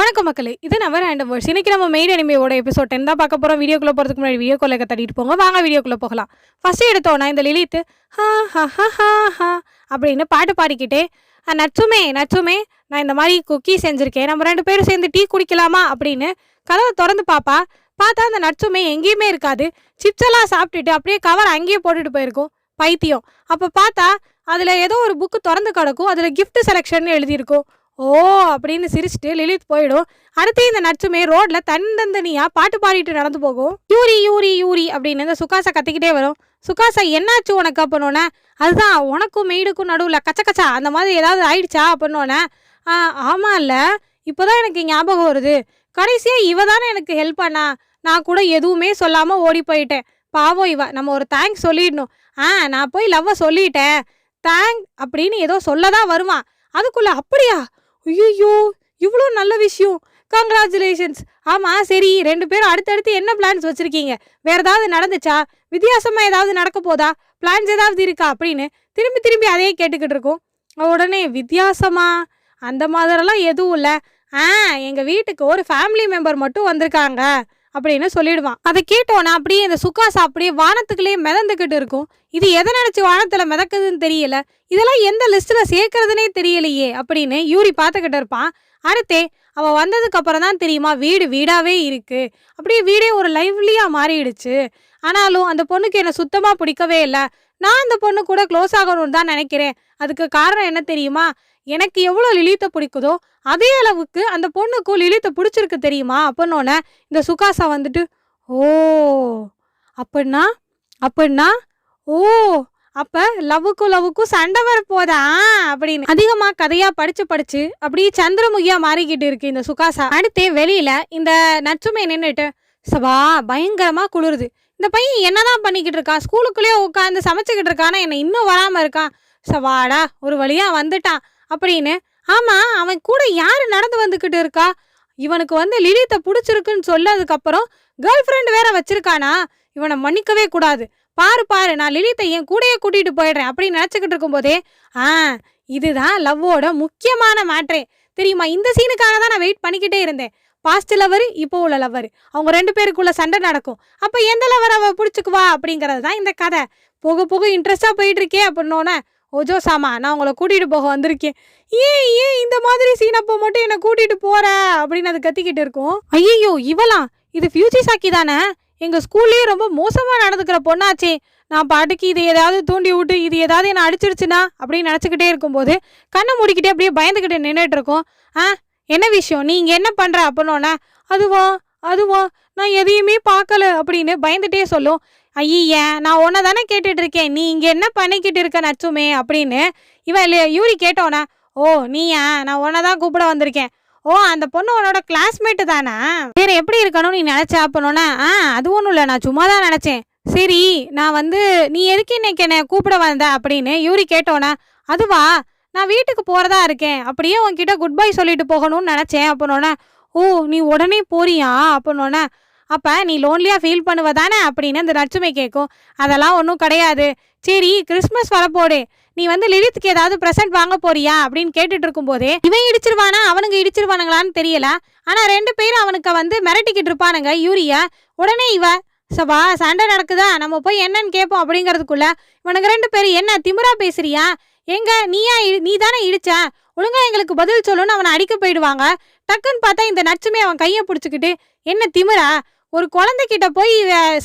வணக்கம் மக்களே. இது நவர் அண்ட் வேர்ஸ் இன்னைக்கு நம்ம மெயின் அனிமையோட எபிசோட் டென் தான் பார்க்க போகிறோம் வீடியோக்குள்ளே போகிறதுக்கு முன்னாடி வீடியோ கொள்ள தட்டிட்டு போங்க. வாங்க வீடியோக்குள்ளே போகலாம். ஃபஸ்ட்டு எடுத்தோன்னா இந்த லிலித்து ஹா ஹா ஹா ஹா ஹா அப்படின்னு பாட்டு பாடிக்கிட்டே நச்சுமே நச்சுமே நான் இந்த மாதிரி குக்கி செஞ்சுருக்கேன். நம்ம ரெண்டு பேரும் சேர்ந்து டீ குடிக்கலாமா? அப்படின்னு கதவை திறந்து பாப்பா. பார்த்தா அந்த நச்சுமே எங்கேயுமே இருக்காது. சிப்ஸெல்லாம் சாப்பிட்டுட்டு அப்படியே கவர் அங்கேயே போட்டுட்டு போயிருக்கும். பைத்தியம். அப்போ பார்த்தா அதில் ஏதோ ஒரு புக்கு திறந்து கிடக்கும். அதில் கிஃப்ட் செலெக்ஷன் எழுதியிருக்கும். ஓ அப்படின்னு சிரிச்சுட்டு லிலித் போயிடும். அடுத்து இந்த நட்சுமே ரோட்ல தன்னந்தனியா பாட்டு பாடிட்டு நடந்து போகும். யூரி யூரி யூரி அப்படின்னு இந்த சுகாசா கத்திக்கிட்டே வரும். சுகாசா என்னாச்சு உனக்கு? அப்பனோன்னே அதுதான் உனக்கும் மெய்டுக்கும் நடுவில் கச்ச கச்சா அந்த மாதிரி ஏதாவது ஆயிடுச்சா? அப்பனோன்னே ஆ ஆமா இல்ல இப்போதான் எனக்கு ஞாபகம் வருது. கடைசியா இவ தானே எனக்கு ஹெல்ப் பண்ணா. நான் கூட எதுவுமே சொல்லாமல் ஓடி போயிட்டேன். பாவம் இவ. நம்ம ஒரு தேங்க்ஸ் சொல்லிடணும். ஆ நான் போய் லவ்வை சொல்லிட்டேன். தேங்க் அப்படின்னு ஏதோ சொல்லதான் வருவான். அதுக்குள்ள அப்படியா? ஐயோ இவ்வளோ நல்ல விஷயம். கங்க்ராச்சுலேஷன்ஸ் ஆமாம் சரி ரெண்டு பேரும் அடுத்தடுத்து என்ன பிளான்ஸ் வச்சுருக்கீங்க? வேறு ஏதாவது நடந்துச்சா? வித்தியாசமாக ஏதாவது நடக்க போதா? பிளான்ஸ் ஏதாவது இருக்கா? அப்படின்னு திரும்பி திரும்பி அதையே கேட்டுக்கிட்டு இருக்கோம். உடனே வித்தியாசமா அந்த மாதிரிலாம் எதுவும் இல்லை. ஆ எங்கள் வீட்டுக்கு ஒரு ஃபேமிலி மெம்பர் மட்டும் வந்திருக்காங்க. அப்படின்னு சொல்லிடுவான். அதை கேட்டோன்னா அப்படியே இந்த சுக்காசா அப்படியே வானத்துக்குள்ளேயே மிதந்துக்கிட்டு இருக்கும். இது எதை நினச்சி வானத்தில் மிதக்குதுன்னு தெரியல. இதெல்லாம் எந்த லிஸ்ட்டில் சேர்க்கறதுனே தெரியலையே அப்படின்னு யூரி பார்த்துக்கிட்டு இருப்பான். அடுத்தே அவள் வந்ததுக்கு அப்புறம் தான் தெரியுமா வீடு வீடாவே இருக்கு. அப்படியே வீடே ஒரு லைவ்லியாக மாறிடுச்சு. ஆனாலும் அந்த பொண்ணுக்கு என்னை சுத்தமாக பிடிக்கவே இல்லை. நான் அந்த பொண்ணு கூட க்ளோஸ் ஆகணும்னு தான் நினைக்கிறேன். அதுக்கு காரணம் என்ன தெரியுமா? எனக்கு எவ்வளோ லிலித்தை பிடிக்குதோ அதே அளவுக்கு அந்த பொண்ணுக்கும் லிலித்தை பிடிச்சிருக்கு தெரியுமா? அப்படின்னோடனே இந்த சுகாசா வந்துட்டு ஓ அப்படின்னா அப்படின்னா ஓ அப்போ லவ்வுக்கும் லவ்வுக்கும் சண்டை வரப்போதா? அப்படின்னு அதிகமாக கதையாக படித்து படித்து அப்படியே சந்திரமுகியா மாறிக்கிட்டு இருக்கு இந்த சுகாசா. அடுத்தே வெளியில் இந்த நச்சுமை நின்றுட்டு சபா பயங்கரமாக குளிருது. இந்த பையன் என்னதான் பண்ணிக்கிட்டு இருக்கான் ஸ்கூலுக்குள்ளேயே உட்காந்து சமைச்சுக்கிட்டு இருக்கானா? என்ன இன்னும் வராமல் இருக்கான் சவாடா ஒரு வழியாக வந்துட்டான். அப்படின்னு. ஆமாம் அவன் கூட யார் நடந்து வந்துக்கிட்டு இருக்கா? இவனுக்கு வந்து லிலித்தை பிடிச்சிருக்குன்னு சொன்னதுக்கப்புறம் கேர்ள் ஃப்ரெண்ட் வேற வச்சிருக்கானா? இவனை மன்னிக்கவே கூடாது. பாரு பாரு நான் லிலித்தை என் கூடயே கூட்டிகிட்டு போயிடுறேன் அப்படின்னு நினச்சிக்கிட்டு இருக்கும்போதே ஆ இதுதான் லவ்வோட முக்கியமான மேட்ரே. தெரியுமா இந்த சீனுக்காக தான் நான் வெயிட் பண்ணிக்கிட்டே இருந்தேன். பாஸ்ட் லவர் இப்போ உள்ள லவர் அவங்க ரெண்டு பேருக்குள்ள சண்டை நடக்கும். அப்போ எந்த லவர் அவ பிடிச்சிக்குவா அப்படிங்கிறது தான் இந்த கதை. போக போக இன்ட்ரெஸ்டாக போயிட்டு இருக்கே அப்படின்னோன்னே ஓஜோ சாமா நான் உங்களை கூட்டிகிட்டு போக வந்திருக்கேன். ஏன் ஏன் இந்த மாதிரி சீன் அப்போ மட்டும் என்னை கூட்டிகிட்டு போகிற அப்படின்னு அது கத்திக்கிட்டு இருக்கும். ஐயோ இவலாம் இது ஃபியூச்சி சாக்கி தானே? எங்கள் ஸ்கூல்லேயே ரொம்ப மோசமாக நடந்துக்கிற பொண்ணாச்சே. நான் பாட்டுக்கு இது ஏதாவது தூண்டி விட்டு இது ஏதாவது என்னை அடிச்சிருச்சுனா அப்படின்னு நினச்சிக்கிட்டே இருக்கும்போது கண்ணை மூடிக்கிட்டே அப்படியே பயந்துக்கிட்டு நின்றுட்டு இருக்கோம். ஆ என்ன விஷயம்? நீ இங்கே என்ன பண்ணுற அப்படின்னோன்னே அதுவா அதுவா நான் எதையுமே பார்க்கல. அப்படின்னு பயந்துட்டே சொல்லும். ஐய நான் உன்னை தானே கேட்டுட்டு இருக்கேன் நீ இங்கே என்ன பண்ணிக்கிட்டு இருக்க நச்சுமே? அப்படின்னு இவன் யூரி கேட்டோன்னே ஓ நீயா? நான் உன்னை தான் கூப்பிட வந்திருக்கேன். ஓ அந்த பொண்ணு உன்னோட கிளாஸ்மேட்டு தானே? வேறு எப்படி இருக்கணும் நீ நினச்சா அப்பனோன்னே ஆ அது ஒன்றும் இல்லை. நான் சும்மா தான் நினச்சேன். சரி நான் வந்து நீ எதுக்கு இன்னைக்கு என்னை கூப்பிட வந்த? அப்படின்னு யூரி கேட்டோன்னே அதுவா? நான் வீட்டுக்கு போகிறதா இருக்கேன். அப்படியே உன்கிட்ட குட் பை சொல்லிட்டு போகணும்னு நினச்சேன். அப்பனோன்னே ஓ நீ உடனே போறியா? அப்பனோன்னே அப்போ நீ லோன்லியாக ஃபீல் பண்ணுவ தானே அப்படின்னு அந்த நட்சுமை கேட்கும் அதெல்லாம் ஒன்றும் கிடையாது. சரி கிறிஸ்மஸ் வரப்போடு நீ வந்து லிலித்துக்கு ஏதாவது ப்ரெசென்ட் வாங்க போறியா? அப்படின்னு கேட்டுட்டு இருக்கும்போதே இவன் இடிச்சிருவானா? அவனுங்க இடிச்சிருவானுங்களான்னு தெரியல. ஆனால் ரெண்டு பேரும் அவனுக்கு வந்து மிரட்டிக்கிட்டு இருப்பானுங்க. யூரியா. உடனே இவ சபா சண்டை நடக்குதா? நம்ம போய் என்னன்னு கேட்போம் அப்படிங்கிறதுக்குள்ள இவனுங்க ரெண்டு பேரும் என்ன திமிரா பேசுறியா? எங்க? நீயா நீ தானே இடிச்ச? ஒழுங்கா எங்களுக்கு பதில் சொல்லுன்னு அவனை அடிக்க போயிடுவாங்க. டக்குன்னு பார்த்தா இந்த நச்சுமே அவன் கையை பிடிச்சிக்கிட்டு என்ன திமிரா? ஒரு குழந்தைகிட்ட போய்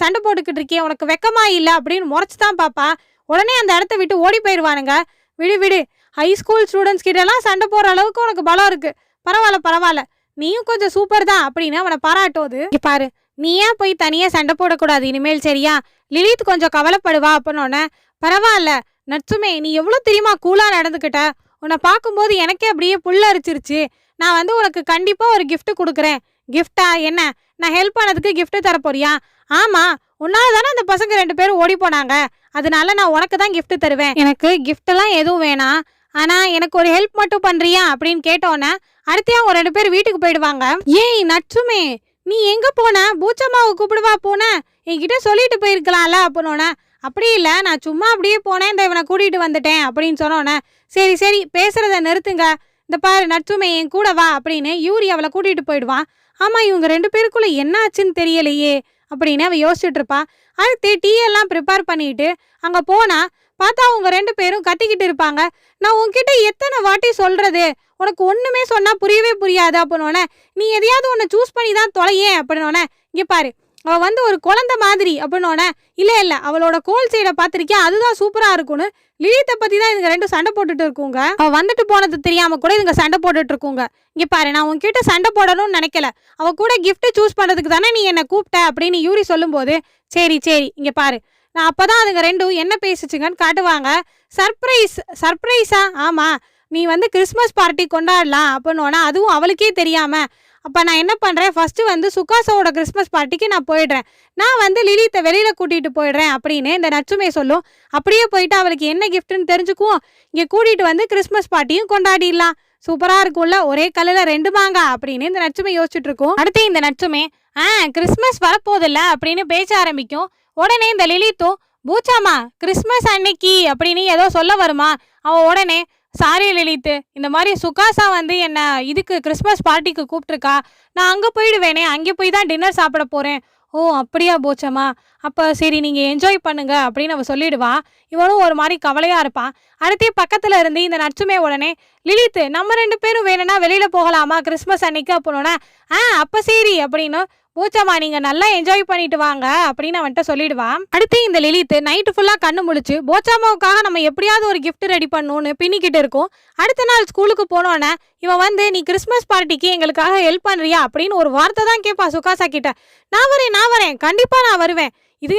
சண்டை போட்டுக்கிட்டு இருக்கேன் உனக்கு வெக்கமா இல்லை? அப்படின்னு முறைச்சி தான் பாப்பா. உடனே அந்த இடத்த விட்டு ஓடி போயிடுவானுங்க விடு விடு. ஹை ஸ்கூல் ஸ்டூடெண்ட்ஸ் கிட்டலாம் சண்டை போகிற அளவுக்கு உனக்கு பலம் இருக்குது பரவாயில்ல பரவாயில்ல. நீயும் கொஞ்சம் சூப்பர் தான் அப்படின்னு அவனை பாராட்டுவது. பாரு. நீ ஏன் போய் தனியாக சண்டை போடக்கூடாது இனிமேல் சரியா? லிலித் கொஞ்சம் கவலைப்படுவா அப்படின்னோடனே பரவாயில்ல. நட்சுமே நீ எவ்வளோ தெரியுமா கூலாக நடந்துக்கிட்ட? உன்னை பார்க்கும்போது எனக்கே அப்படியே புல் அரிச்சிருச்சு நான் வந்து உனக்கு கண்டிப்பாக ஒரு கிஃப்ட் கொடுக்குறேன். கிஃப்டா என்ன? நான் ஹெல்ப் பண்ணதுக்கு கிஃப்ட்டு தரப்போறியா? ஆமாம் உன்னால தானே அந்த பசங்க ரெண்டு பேரும் ஓடி போனாங்க. அதனால நான் உனக்கு தான் கிஃப்ட்டு தருவேன். எனக்கு கிஃப்டெல்லாம் எதுவும் வேணாம். ஆனால் எனக்கு ஒரு ஹெல்ப் மட்டும் பண்ணுறியா அப்படின்னு கேட்டோன்னே அடுத்தே அவங்க ரெண்டு பேர் வீட்டுக்கு போயிடுவாங்க. ஏய் நச்சுமே நீ எங்கே போன? பூச்சம்மாவை கூப்பிடுவா போன. என்கிட்ட சொல்லிட்டு போயிருக்கலாம்ல அப்படின்னோடனே அப்படி இல்லை நான் சும்மா அப்படியே போனேன் இந்த இவனை கூட்டிகிட்டு வந்துட்டேன் அப்படின்னு சொன்னோன்னே சரி சரி பேசுகிறத நிறுத்துங்க. இந்த பாரு நட்சுமே என் கூட வா அப்படின்னு யூரி அவளை கூட்டிகிட்டு போயிடுவான். ஆமாம் இவங்க ரெண்டு பேருக்குள்ளே என்ன ஆச்சுன்னு தெரியலையே அப்படின்னு அவள் யோசிச்சுட்டு இருப்பா. அடுத்து டீயெல்லாம் ப்ரிப்பேர் பண்ணிட்டு அங்கே போனால் பார்த்தா அவங்க ரெண்டு பேரும் கத்திக்கிட்டு இருப்பாங்க. நான் உன்கிட்ட எத்தனை வாட்டி சொல்கிறது உனக்கு ஒன்றுமே சொன்னால் புரியவே புரியாது அப்படின்னோடனே நீ எதையாவது ஒன்று சூஸ் பண்ணி தான் தொலையேன் அப்படின்னோடனே இங்கே பாரு. அவள் வந்து ஒரு குழந்தை மாதிரி அப்படின்னோடனே இல்லை இல்லை அவளோட கோல் சைடை பார்த்துருக்கேன் அதுதான் சூப்பராக இருக்கும்னு. லிலித்தை பற்றி தான் இதுங்க ரெண்டும் சண்டை போட்டுட்டு இருக்குங்க. அவள் வந்துட்டு போனது தெரியாமல் கூட இதுங்க சண்டை போட்டுட்டு இருக்குங்க. இங்கே பாரு நான் உங்ககிட்ட சண்டை போடணும்னு நினைக்கல. அவள் கூட கிஃப்ட்டு சூஸ் பண்ணுறதுக்கு தானே நீ என்னை கூப்பிட்ட அப்படின்னு யூரி சொல்லும்போது சரி சரி இங்கே பாரு. நான் அப்போ தான் அதுங்க ரெண்டும் என்ன பேசிச்சுங்கன்னு காட்டுவாங்க. சர்ப்ரைஸ் சர்ப்ரைஸா ஆமாம் நீ வந்து கிறிஸ்மஸ் பார்ட்டி கொண்டாடலாம் அப்படின்னோன்னா அதுவும் அவளுக்கே தெரியாமல் அப்போ நான் என்ன பண்ணுறேன் ஃபஸ்ட்டு வந்து சுகாசாவோட கிறிஸ்மஸ் பார்ட்டிக்கு நான் போயிடுறேன். நான் வந்து லிலித்தை வெளியில் கூட்டிகிட்டு போயிடுறேன் அப்படின்னு இந்த நச்சுமே சொல்லும். அப்படியே போயிட்டு அவளுக்கு என்ன கிஃப்ட்னு தெரிஞ்சுக்குவோம். இங்கே கூட்டிகிட்டு வந்து கிறிஸ்மஸ் பார்ட்டியும் கொண்டாடிடலாம். சூப்பராக இருக்கும்ல? ஒரே கல்லில் ரெண்டு மாங்கா அப்படின்னு இந்த நச்சுமை யோசிச்சுட்டு இருக்கோம். அடுத்து இந்த நச்சுமே ஆ கிறிஸ்மஸ் வரப்போதில்ல அப்படின்னு பேச ஆரம்பிக்கும். உடனே இந்த லிலித்தும் பூச்சாமா கிறிஸ்மஸ் அன்னைக்கு அப்படின்னு ஏதோ சொல்ல வருமா? அவன் உடனே சாரி லலித் இந்த மாதிரி சுகாசா வந்து என்னை இதுக்கு கிறிஸ்மஸ் பார்ட்டிக்கு கூப்பிட்ருக்கா நான் அங்கே போயிடுவேனே அங்கே போய் தான் டின்னர் சாப்பிட போகிறேன் ஓ அப்படியா போச்சம்மா. அப்போ சரி நீங்கள் என்ஜாய் பண்ணுங்க அப்படின்னு அவள் சொல்லிடுவா. இவனும் ஒரு மாதிரி கவலையாக இருப்பான் அடுத்தே பக்கத்தில் இருந்து இந்த நச்சுமே உடனே லிலித்து நம்ம ரெண்டு பேரும் வேணும்னா வெளியில் போகலாமா? கிறிஸ்மஸ் அன்னைக்கு அப்படின்னா ஆ அப்போ சரி அப்படின்னு பூச்சம்மா நீங்கள் நல்லா என்ஜாய் பண்ணிட்டு வாங்க அப்படின்னு அவன்கிட்ட சொல்லிடுவான் அடுத்து இந்த லலித் நைட்டு ஃபுல்லாக கண்ணு முழிச்சு போச்சாமாவுக்காக நம்ம எப்படியாவது ஒரு கிஃப்ட் ரெடி பண்ணணும்னு பின்னிக்கிட்டு இருக்கோம். அடுத்த நாள் ஸ்கூலுக்கு போனோன்னே இவன் வந்து நீ கிறிஸ்மஸ் பார்ட்டிக்கு எங்களுக்காக ஹெல்ப் பண்ணுறியா அப்படின்னு ஒரு வார்த்தை தான் கேட்பா சுகாசா கிட்ட. நான் வரேன் நான் வரேன். கண்டிப்பாக நான் வருவேன். இது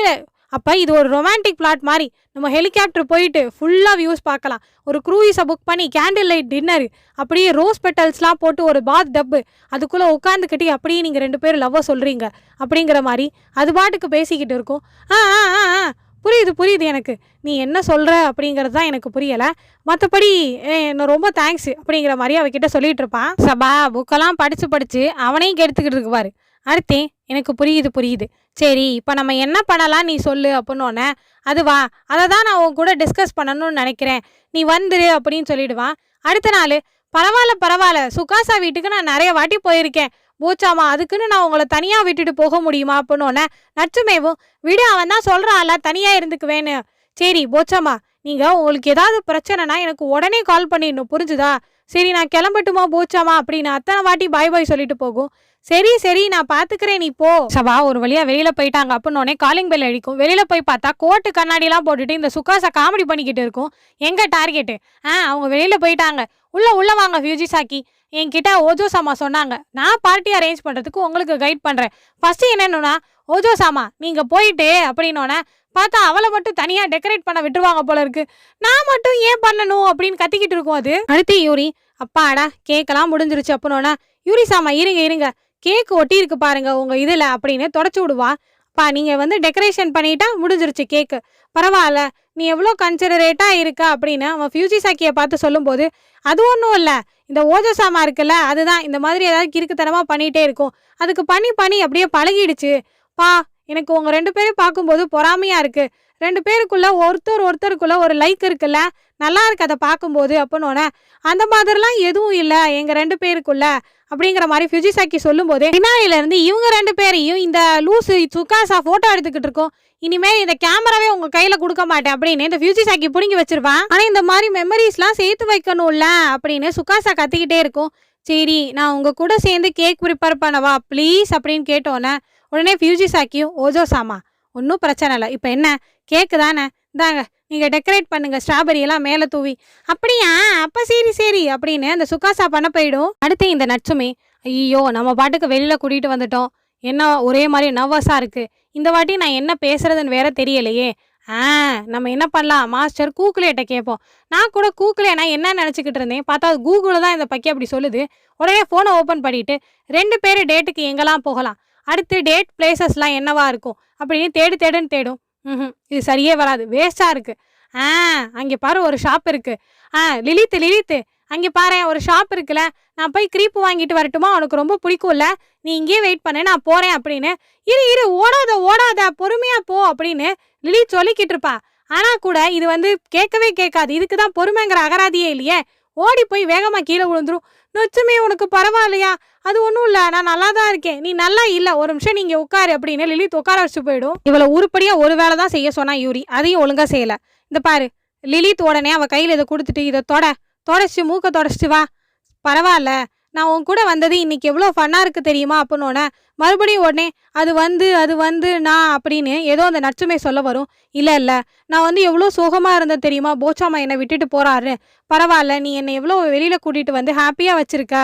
அப்போ இது ஒரு ரொமான்டிக் பிளாட் மாதிரி நம்ம ஹெலிகாப்டர் போயிட்டு ஃபுல்லாக வியூஸ் பார்க்கலாம். ஒரு க்ரூயிஸை புக் பண்ணி கேண்டில் லைட் டின்னர் அப்படியே ரோஸ் பெட்டல்ஸ்லாம் போட்டு ஒரு பாத் டப்பு அதுக்குள்ளே உட்காந்துக்கிட்டு அப்படியே நீங்கள் ரெண்டு பேரும் லவ்வை சொல்கிறீங்க அப்படிங்கிற மாதிரி அது பாட்டுக்கு பேசிக்கிட்டு இருக்கும். ஆ ஆ ஆ ஆ. புரியுது புரியுது எனக்கு. நீ என்ன சொல்கிற அப்படிங்கிறது தான் எனக்கு புரியலை. மற்றபடி என்ன ரொம்ப தேங்க்ஸ் அப்படிங்கிற மாதிரி அவகிட்ட சொல்லிகிட்டு இருப்பான். சபா புக்கெல்லாம் படித்து படித்து அவனையும் கெடுத்துக்கிட்டு இருக்குவாரு. அடுத்து எனக்கு புரியுது புரியுது. சரி இப்போ நம்ம என்ன பண்ணலாம் நீ சொல்லு அப்படின்னோடனே அதுவா அதை தான் நான் உன் கூட டிஸ்கஸ் பண்ணணும்னு நினைக்கிறேன். நீ வந்துரு அப்படின்னு சொல்லிடுவான். அடுத்த நாள் பரவாயில்ல பரவாயில்ல. சுகாசா வீட்டுக்கு நான் நிறைய வாட்டி போயிருக்கேன். பூச்சாமா அதுக்குன்னு நான் உங்களை தனியாக விட்டுட்டு போக முடியுமா அப்படின்னோடனே நச்சுமேவும் விடு அவன் தான் சொல்கிறான்ல தனியாக இருந்துக்குவேன்னு. சரி போச்சாமா நீங்கள் உங்களுக்கு ஏதாவது பிரச்சனைனா எனக்கு உடனே கால் பண்ணிடணும் புரிஞ்சுதா? சரி நான் கிளம்பட்டுமா போச்சாமா அப்படின்னு அத்தனை வாட்டி பாய் பாய் சொல்லிட்டு போகும். சரி சரி நான் பாத்துக்கிறேன் நீ போ. சவா ஒரு வழியா வெளியில போயிட்டாங்க அப்படின்னோடனே காலிங் பெல் அடிக்கும். வெளியில போய் பார்த்தா கோட்டு கண்ணாடிலாம் போட்டுட்டு இந்த சுகாசா காமெடி பண்ணிக்கிட்டு இருக்கும். எங்க டார்கெட்டு ஆ அவங்க வெளியில போயிட்டாங்க. உள்ளே உள்ளே வாங்க ஃபியூஜி சாக்கி. என்கிட்ட ஓஜோ சாமா சொன்னாங்க. நான் பார்ட்டி அரேஞ்ச் பண்ணுறதுக்கு உங்களுக்கு கைட் பண்ணுறேன் ஃபஸ்ட்டு என்னென்னா ஓஜோ சாமா நீங்கள் போயிட்டு அப்படின்னோடனே பார்த்தா அவளை மட்டும் தனியாக டெக்கரேட் பண்ண விட்டுருவாங்க போல இருக்கு. நான் மட்டும் ஏன் பண்ணணும் அப்படின்னு கத்திக்கிட்டு இருக்கும் அது. அடுத்து யூரி அப்பாடா கேக்கெல்லாம் முடிஞ்சிருச்சு அப்படின்னோடனே யூரி சாமா இருங்க இருங்க. கேக் ஒட்டி இருக்கு பாருங்க உங்கள் இதில் அப்படின்னு தொடச்சி விடுவா. அப்பா நீங்கள் வந்து டெக்கரேஷன் பண்ணிட்டா முடிஞ்சிருச்சு கேக்கு பரவாயில்ல. நீ எவ்வளோ கன்சிடரேட்டாக இருக்க அப்படின்னு அவன் ஃபியூஜி சாக்கியை பார்த்து சொல்லும்போது அது ஒன்றும் இல்லை. இந்த ஓஜசாமா இருக்குல்ல அதுதான். இந்த மாதிரி ஏதாவது கிறுக்குத்தனமாக பண்ணிகிட்டே இருக்கும். அதுக்கு பண்ணி பண்ணி அப்படியே பழகிடுச்சு. பா எனக்கு உங்கள் ரெண்டு பேரும் பார்க்கும்போது பொறாமையாக இருக்குது ரெண்டு பேருக்குள்ள ஒருத்தர் ஒருத்தருக்குள்ள ஒரு லைக் இருக்குல்ல? நல்லா இருக்கு அதை பார்க்கும்போது அப்படின்னோடனே அந்த மாதிரிலாம் எதுவும் இல்லை எங்கள் ரெண்டு பேருக்குள்ள அப்படிங்கிற மாதிரி ஃபியூஜிசாக்கி சொல்லும்போது பின்னாடியில இருந்து இவங்க ரெண்டு பேரையும் இந்த லூசு சுக்காசா ஃபோட்டோ எடுத்துக்கிட்டு இருக்கோம். இனிமேல் இந்த கேமராவே உங்க கையில கொடுக்க மாட்டேன். அப்படின்னு இந்த ஃபியூஜிசாக்கி பிடுங்கி வச்சிருவான் ஆனால் இந்த மாதிரி மெமரிஸ்லாம் சேர்த்து வைக்கணும்ல அப்படின்னு சுக்காசா கத்திக்கிட்டே இருக்கும். சரி நான் உங்கள் கூட சேர்ந்து கேக் ப்ரிப்பேர் பண்ணவா ப்ளீஸ் அப்படின்னு கேட்டோன்னே உடனே ஃபியூஜிசாக்கியும் ஓஜோ சாமா ஒன்றும் பிரச்சனை இல்லை. இப்போ என்ன? கேக்கு தானே இந்தாங்க நீங்கள் டெக்கரேட் பண்ணுங்க. ஸ்ட்ராபெரி எல்லாம் மேலே தூவி. அப்படியா? அப்போ சரி சரி. அப்படின்னு அந்த சுக்காசா பண்ண போயிடும். அடுத்து இந்த நட்சுமே. ஐயோ நம்ம பாட்டுக்கு வெளியில் கூட்டிகிட்டு வந்துட்டோம். என்ன ஒரே மாதிரி நர்வஸாக இருக்குது இந்த வாட்டி நான் என்ன பேசுகிறதுன்னு வேற தெரியலையே. ஆ நம்ம என்ன பண்ணலாம்? மாஸ்டர் கூக்குலேட்ட கேட்போம். நான் கூட கூக்குலே நான் என்ன நினச்சிக்கிட்டு இருந்தேன்? பார்த்தா கூகுளில் தான் இந்த பக்கி அப்படி சொல்லுது. உடனே ஃபோனை ஓப்பன் பண்ணிட்டு ரெண்டு பேர் டேட்டுக்கு எங்கெல்லாம் போகலாம்? அடுத்து டேட் பிளேசஸ்லாம் என்னவா இருக்கும்? அப்படின்னு தேடு தேடுன்னு தேடும். ம் இது சரியே வராது. வேஸ்ட்டாக இருக்குது ஆ அங்கே பாரு ஒரு ஷாப் இருக்குது ஆ லிலித்து லிலித்து. அங்கே பாரு ஒரு ஷாப் இருக்குல்ல. நான் போய் க்ரீப்பு வாங்கிட்டு வரட்டுமா? உனக்கு ரொம்ப பிடிக்கும்ல. நீ இங்கேயே வெயிட் பண்ண நான் போகிறேன் அப்படின்னு. இரு இரு ஓடாத ஓடாத பொறுமையாக போ அப்படின்னு லிலி சொல்லிக்கிட்டு இருப்பா. ஆனால் கூட இது வந்து கேட்கவே கேட்காது. இதுக்கு தான் பொறுமைங்கிற அகராதியே இல்லையே. ஓடி போய் வேகமாக கீழே விழுந்துரும். நொச்சுமே உனக்கு பரவாயில்லையா? அது ஒன்றும் இல்லை. நான் நல்லா தான் இருக்கேன். நீ நல்லா இல்லை. ஒரு நிமிஷம் நீங்கள் உட்காரு அப்படின்னு லிலித் உட்கார வச்சு போயிடும். இவளை உருப்படியாக ஒரு வேலை தான் செய்ய சொன்னா யூரி. அதையும் ஒழுங்காக செய்யலை. இந்த பாரு லிலித் உடனே அவள் கையில் இதை கொடுத்துட்டு இதை தொட. தொடச்சிட்டு மூக்க தொடச்சிட்டு வா. பரவாயில்ல. நான் உன் கூட வந்தது இன்னைக்கு எவ்வளோ ஃபன்னாக இருக்குது தெரியுமா? அப்படின்னோடனே மறுபடியும் உடனே அது வந்து அது வந்து நான் அப்படின்னு ஏதோ அந்த நச்சுமே சொல்ல வரும். இல்லை இல்லை. நான் வந்து எவ்வளோ சோகமாக இருந்தேன் தெரியுமா? போச்சாமா என்னை விட்டுட்டு போகிறாரு பரவாயில்ல. நீ என்னை எவ்வளோ வெளியில் கூட்டிகிட்டு வந்து ஹாப்பியாக வச்சுருக்க.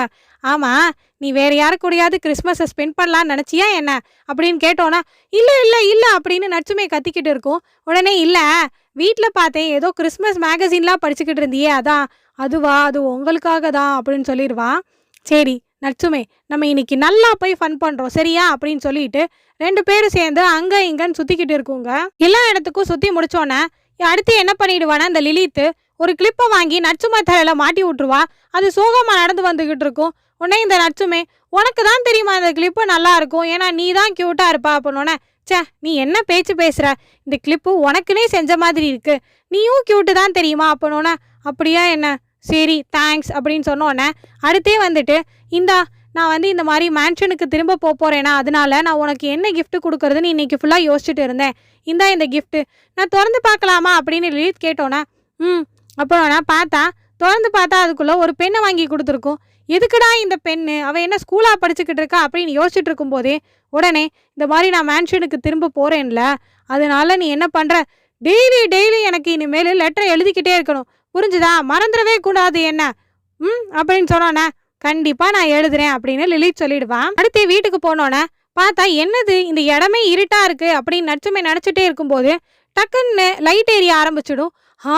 ஆமாம் நீ வேறு யாரு கூடயாவது கிறிஸ்மஸை ஸ்பெண்ட் பண்ணலான்னு நினச்சியா என்ன? அப்படின்னு கேட்டோன்னா இல்லை இல்லை இல்லை அப்படின்னு நச்சுமை கத்திக்கிட்டு இருக்கும். உடனே இல்லை வீட்டில் பார்த்தேன் ஏதோ கிறிஸ்மஸ் மேகசின்லாம் படிச்சுக்கிட்டு இருந்தியே அதான். அதுவா அது உங்களுக்காக தான் அப்படின்னு சொல்லிடுவான் சரி நட்சுமே நம்ம இன்னைக்கு நல்லா போய் ஃபன் பண்ணுறோம் சரியா? அப்படின்னு சொல்லிட்டு ரெண்டு பேரும் சேர்ந்து அங்கே இங்கன்னு சுற்றிக்கிட்டு இருக்குங்க. எல்லா இடத்துக்கும் சுற்றி முடிச்சோன்னே அடுத்து என்ன பண்ணிடுவானா இந்த லிலித்து ஒரு கிளிப்பை வாங்கி நச்சுமை தலையில் மாட்டி விட்டுருவா. அது சோகமாக நடந்து வந்துக்கிட்டு இருக்கும். உடனே இந்த நச்சுமே உனக்கு தான் தெரியுமா இந்த கிளிப்பு நல்லா இருக்கும்? ஏன்னா நீ தான் க்யூட்டாக இருப்பா அப்படின்னோடனே ச்சே நீ என்ன பேச்சு பேசுகிற இந்த கிளிப்பு உனக்குன்னே செஞ்ச மாதிரி இருக்குது நீயும் க்யூட்டு தான் தெரியுமா அப்படின்னோடனே அப்படியா என்ன? சரி தேங்க்ஸ் அப்படின்னு சொன்னோடனே அடுத்தே வந்துட்டு இந்தா நான் வந்து இந்த மாதிரி மேன்ஷனுக்கு திரும்ப போக போகிறேனா அதனால நான் உனக்கு என்ன கிஃப்ட் கொடுக்குறதுன்னு இன்றைக்கி ஃபுல்லாக யோசிச்சுட்டு இருந்தேன். இந்தா இந்த கிஃப்ட்டு நான் திறந்து பார்க்கலாமா அப்படின்னு லிலித் கேட்டோன்னே ம் அப்புறம் நான் பார்த்தா திறந்து பார்த்தா அதுக்குள்ளே ஒரு பெண்ணை வாங்கி கொடுத்துருக்கோம். எதுக்குடா இந்த பெண்ணு? அவள் என்ன ஸ்கூலாக படிச்சுக்கிட்டு இருக்கா அப்படின்னு யோசிச்சுட்டு இருக்கும்போதே உடனே இந்த மாதிரி நான் மேன்ஷனுக்கு திரும்ப போகிறேன்ல அதனால நீ என்ன பண்ணுற டெய்லி டெய்லி எனக்கு இனிமேல் லெட்டர் எழுதிக்கிட்டே இருக்கணும். புரிஞ்சுதா? மறந்துடவே கூடாது என்ன? ம் அப்படின்னு சொன்னோன்னே கண்டிப்பாக நான் எழுதுறேன் அப்படின்னு லிலித் சொல்லிடுவான் அடுத்து வீட்டுக்கு போனோன்னே பார்த்தா என்னது? இந்த இடமே இருட்டாக இருக்குது அப்படின்னு நச்சுமே நினச்சிட்டே இருக்கும்போது டக்குன்னு லைட் ஏரிய ஆரம்பிச்சிடும். ஆ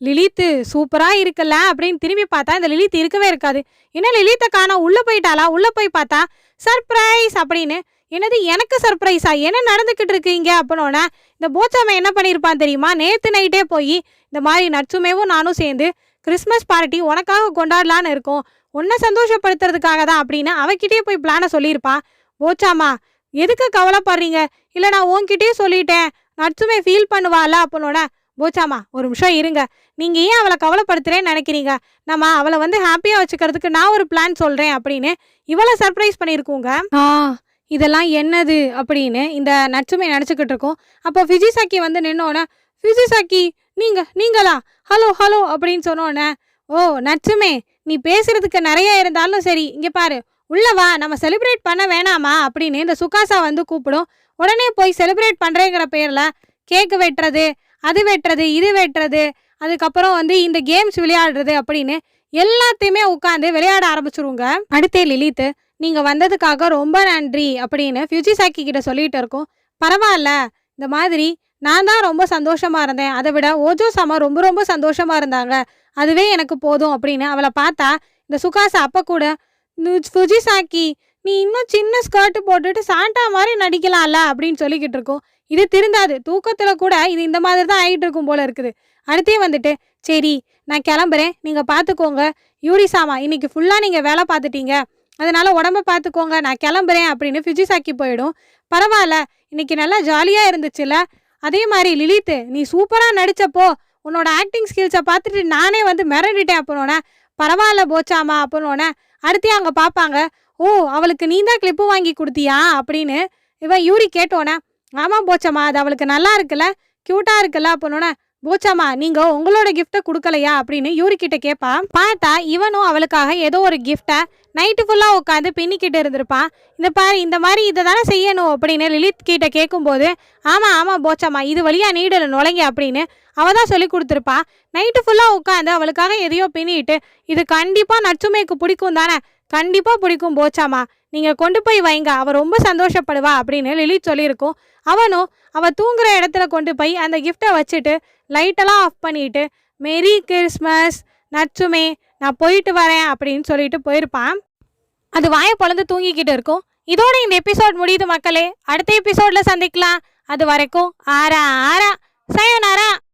லிலித்து சூப்பராக இருக்குல்ல? அப்படின்னு திரும்பி பார்த்தா இந்த லிலித் இருக்கவே இருக்காது. என்ன லிலித்தை காணோம்? உள்ளே போயிட்டாளா? உள்ளே போய் பார்த்தா? சர்ப்ரைஸ்! அப்படின்னு என்னது எனக்கு சர்ப்ரைஸா? என்ன நடந்துக்கிட்டு இருக்கீங்க அப்படின்னோடனே இந்த போச்சாமை என்ன பண்ணியிருப்பான் தெரியுமா? நேற்று நைட்டே போய் இந்த மாதிரி நச்சுமேவும் நானும் சேர்ந்து கிறிஸ்மஸ் பார்ட்டி உனக்காக கொண்டாடலான்னு இருக்கோம். உன்னை சந்தோஷப்படுத்துறதுக்காக தான் அப்படின்னு அவகிட்டே போய் பிளானை சொல்லியிருப்பான் போச்சாமா எதுக்கு கவலைப்படுறீங்க? இல்லை நான் உன்கிட்டயே சொல்லிட்டேன். நட்சுமே ஃபீல் பண்ணுவாள்? அப்படின்னோட போச்சாமா ஒரு நிமிஷம் இருங்க. நீங்க ஏன் அவளை கவலைப்படுத்துறேன்னு நினைக்கிறீங்க? நம்ம அவளை வந்து ஹாப்பியா வச்சுக்கிறதுக்கு நான் ஒரு பிளான் சொல்றேன் அப்படின்னு இவளை சர்ப்ரைஸ் பண்ணியிருக்கோங்க. ஆ. இதெல்லாம் என்னது அப்படின்னு இந்த நட்சுமே நினச்சிக்கிட்டு இருக்கோம். அப்போ ஃபிஜிசாக்கி வந்து நின்னோடனே ஃபிஜிசாக்கி நீங்க நீங்களா? ஹலோ ஹலோ அப்படின்னு சொன்னோன்னே ஓ நட்சுமே நீ பேசுறதுக்கு நிறைய இருந்தாலும் சரி இங்க பாரு உள்ள வா நம்ம செலிப்ரேட் பண்ண வேணாமா? அப்படின்னு இந்த சுகாசா வந்து கூப்பிடும். உடனே போய் செலிப்ரேட் பண்றேங்கிற பேர்ல கேக் வெட்டுறது அது வெட்டுறது இது வெட்டுறது அதுக்கப்புறம் வந்து இந்த கேம்ஸ் விளையாடுறது அப்படின்னு எல்லாத்தையுமே உட்காந்து விளையாட ஆரம்பிச்சிருவோங்க. அடுத்தே லிலித்து நீங்கள் வந்ததுக்காக ரொம்ப நன்றி அப்படின்னு ஃபியூச்சிசாக்கி கிட்ட சொல்லிட்டு இருக்கோம். பரவாயில்ல இந்த மாதிரி நான் தான் ரொம்ப சந்தோஷமாக இருந்தேன். அதை விட ஓஜோ சாமா ரொம்ப ரொம்ப சந்தோஷமாக இருந்தாங்க. அதுவே எனக்கு போதும் அப்படின்னு அவளை பார்த்தா இந்த சுகாசா அப்போ கூட ஃபுஜி ஃபுஜிசாக்கி நீ இன்னும் சின்ன ஸ்கர்ட் போட்டுட்டு சாண்டா மாதிரி நடிக்கலாம்ல? அப்படின்னு சொல்லிக்கிட்டு இருக்கோம். இது திருந்தாது. தூக்கத்தில் கூட இது இந்த மாதிரி தான் ஆகிட்டு இருக்கும் போல இருக்குது. அடுத்தே வந்துட்டு சரி நான் கிளம்புறேன். நீங்கள் பார்த்துக்கோங்க யூரிசாமா இன்னைக்கு ஃபுல்லாக நீங்கள் வேலை பார்த்துட்டீங்க அதனால் உடம்ப பார்த்துக்கோங்க நான் கிளம்புறேன் அப்படின்னு ஃபிஜிசாக்கி போயிடும். பரவாயில்ல. இன்னைக்கு நல்லா ஜாலியாக இருந்துச்சுல்ல அதே மாதிரி லிலித்து நீ சூப்பராக நடிச்சப்போ உன்னோட ஆக்டிங் ஸ்கில்ஸை பார்த்துட்டு நானே வந்து மிரண்டுட்டேன் அப்படின்னோடனே பரவாயில்ல போச்சாமா அப்படின்னோடனே அடுத்தே அங்கே பார்ப்பாங்க ஓ அவளுக்கு நீ தான் கிளிப்பு வாங்கி கொடுத்தியா? அப்படின்னு இவன் யூரி கேட்டோன்னே ஆமாம் போச்சம்மா அது அவளுக்கு நல்லா இருக்குல்ல க்யூட்டாக இருக்குல்ல அப்பனோடனே போச்சாம்மா நீங்க உங்களோட கிஃப்ட்டை கொடுக்கலையா அப்படின்னு யூரிக்கிட்ட கேட்பான் பார்த்தா இவனும் அவளுக்காக ஏதோ ஒரு கிஃப்ட்டை நைட்டு ஃபுல்லாக உட்காந்து பின்னிக்கிட்டு இருந்திருப்பான் இந்த பாரு இந்த மாதிரி இதை தானே செய்யணும் அப்படின்னு லிலித் கிட்ட கேட்கும்போது ஆமாம் ஆமாம் போச்சாமா இது வழியாக நீடலை நுழைங்க அப்படின்னு அவள் தான் சொல்லி கொடுத்துருப்பா நைட்டு ஃபுல்லாக உட்காந்து அவளுக்காக எதையோ பின்னிட்டு இது கண்டிப்பாக நச்சுமைக்கு பிடிக்கும் தானே? கண்டிப்பாக பிடிக்கும் போச்சாமா? நீங்கள் கொண்டு போய் வைங்க அவள் ரொம்ப சந்தோஷப்படுவா அப்படின்னு லிலித் சொல்லியிருக்கோம். அவனும் அவள் தூங்குற இடத்துல கொண்டு போய் அந்த கிஃப்ட்டை வச்சுட்டு லைட்டெல்லாம் ஆஃப் பண்ணிட்டு மேரி கிறிஸ்மஸ் நச்சுமே நான் போயிட்டு வரேன் அப்படின்னு சொல்லிட்டு போயிருப்பான். அது வாயை பொழந்து தூங்கிக்கிட்டு இருக்கும். இதோட இந்த எபிசோட் முடியுது மக்களே. அடுத்த எபிசோட்ல சந்திக்கலாம். அது வரைக்கும் ஆரா ஆரா. சயோனாரா